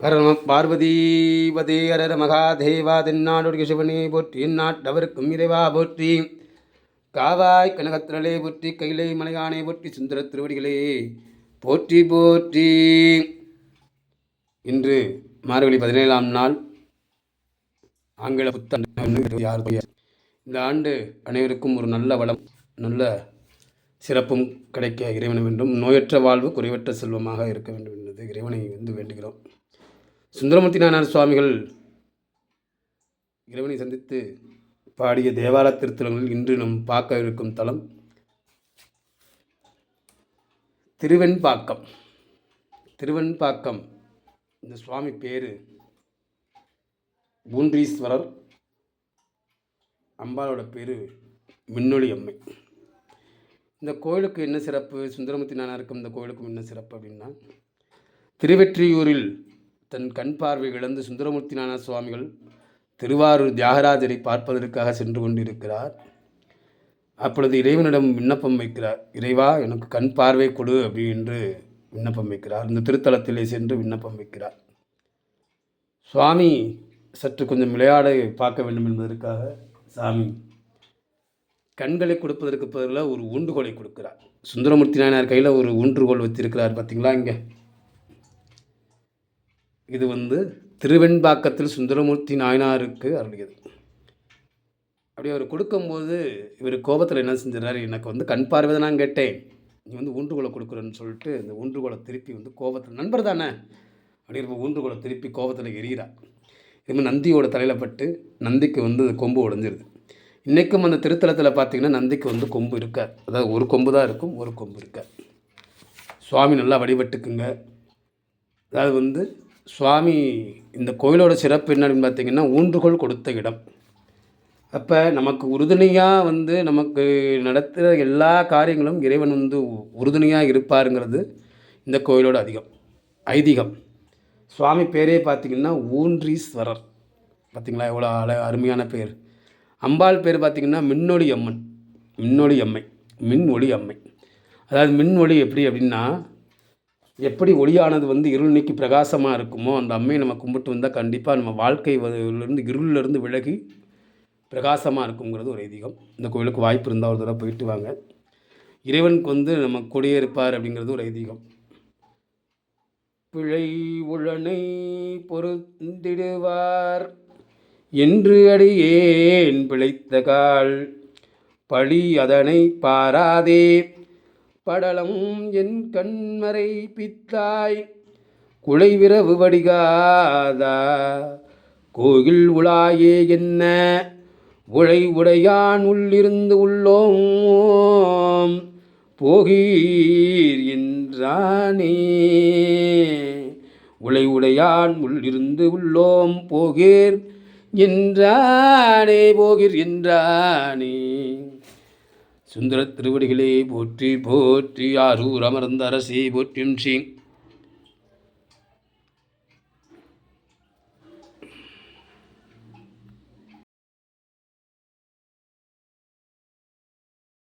பரம பார்வதீபதே அரர மகாதேவா தென்னாடுடைய சிவனே போற்றி இந்நாட்டவருக்கும் இறைவா போற்றி. காவாய் கனகத்திரளே போற்றி கைலை மலையானே போற்றி சுந்தர திருவடிகளே போற்றி போற்றி. இன்று மார்கழி பதினேழாம் நாள் ஆங்கில புத்தாண்டு யார் இந்த ஆண்டு அனைவருக்கும் ஒரு நல்ல வளம் நல்ல சிறப்பும் கிடைக்க இறைவன வேண்டும் நோயற்ற வாழ்வு குறைவற்ற செல்வமாக இருக்க வேண்டும் என்பது இறைவனை வந்து வேண்டுகிறோம். சுந்தரமூர்த்தி நாயனார் சுவாமிகள் இறைவனை சந்தித்து பாடிய தேவார திருத்தலங்களில் இன்று நாம் பார்க்க இருக்கும் தலம் திருவெண்பாக்கம். திருவெண்பாக்கம். இந்த சுவாமி பேர் பூன்றீஸ்வரர் அம்பாளோட பேர் மின்னொளி அம்மை. இந்த கோயிலுக்கு என்ன சிறப்பு? சுந்தரமூர்த்தி நாயனாருக்கும் இந்த கோயிலுக்கும் என்ன சிறப்பு அப்படின்னா திருவெற்றியூரில் தன் கண் பார்வை இழந்து சுந்தரமூர்த்தி சுவாமிகள் திருவாரூர் தியாகராஜரை பார்ப்பதற்காக சென்று கொண்டிருக்கிறார். அப்பொழுது இறைவனிடம் விண்ணப்பம் வைக்கிறார். இறைவா எனக்கு கண் பார்வை கொடு அப்படி என்று விண்ணப்பம் வைக்கிறார். இந்த திருத்தலத்திலே சென்று விண்ணப்பம் வைக்கிறார். சுவாமி சற்று கொஞ்சம் விளையாட பார்க்க வேண்டும் என்பதற்காக சாமி கண்களை கொடுப்பதற்கு பதிலாக ஒரு ஊன்றுகோலை கொடுக்கிறார். சுந்தரமூர்த்தி நாயனார் கையில் ஒரு ஊன்றுகோல் வச்சிருக்கிறார். பார்த்தீங்களா இங்கே? இது வந்து திருவெண்பாக்கத்தில் சுந்தரமூர்த்தி நாயனாருக்கு அருளியது. அப்படி அவர் கொடுக்கும்போது இவர் கோபத்தில் என்ன செஞ்சிடறாரு எனக்கு வந்து கண் பார்வை தான் நான் கேட்டேன். நீ வந்து ஊன்றுகோலை கொடுக்குறேன்னு சொல்லிட்டு இந்த ஊன்றுகோலை திருப்பி வந்து கோபத்தில் நண்பர் தானே? அப்படிங்கிற ஊன்றுகோலை திருப்பி கோபத்தில் எரியிறா இது நந்தியோட தலையில் பட்டு நந்திக்கு வந்து கொம்பு உடஞ்சிருது. இன்றைக்கும் அந்த திருத்தலத்தில் பார்த்தீங்கன்னா நந்திக்கு வந்து கொம்பு இருக்கார். அதாவது ஒரு கொம்பு தான் இருக்கும் ஒரு கொம்பு இருக்கார். சுவாமி நல்லா வழிபட்டுக்குங்க. அதாவது வந்து சுவாமி இந்த கோயிலோட சிறப்பு என்ன பார்த்திங்கன்னா ஊன்றுகோல் கொடுத்த இடம். அப்போ நமக்கு உறுதுணையாக வந்து நமக்கு நடத்துகிற எல்லா காரியங்களும் இறைவன் வந்து உறுதுணையாக இருப்பாருங்கிறது இந்த கோயிலோட அதிகம் ஐதீகம். சுவாமி பேரே பார்த்திங்கன்னா ஊன்றீஸ்வரர். பார்த்திங்களா? எவ்வளோ அழ அருமையான பேர். அம்பாள் பேர் பார்த்திங்கன்னா மின்னொளி அம்மன். மின்னொளி அம்மை. மின் ஒளி அம்மை. அதாவது மின் ஒளி எப்படி அப்படின்னா எப்படி ஒளியானது வந்து இருள் நீக்கி பிரகாசமாக இருக்குமோ அந்த அம்மையை நம்ம கும்பிட்டு வந்தால் கண்டிப்பாக நம்ம வாழ்க்கை இருந்து இருளிலிருந்து விலகி பிரகாசமாக இருக்குங்கிறது ஒரு ஐதீகம். இந்த கோயிலுக்கு வாய்ப்பு இருந்தால் ஒரு தடவை போயிட்டு வாங்க. இறைவனுக்கு வந்து நம்ம கொடியே இருப்பார் அப்படிங்கிறது ஒரு ஐதீகம். பிழை உழனை பொருந்திடுவார். என்று அடியேன் பிழைத்த கால் பழி அதனை பாராதே. படலம் என் கண்மறை பித்தாய். குளைவிரவு வடிகாதா? கோயில் உலாயே என்ன? உழை உடையான் உள்ளிருந்து உள்ளோம். போகீர் என்றானே. உலை உடையான் உள்ளிருந்து உள்ளோம். போகீர் என்றானே போகீர் என்றானே. சுந்தர திருவடிகளே போற்றி போற்றி ஆரூர் அமர்ந்த அரசே போற்றின் ஸ்ரீ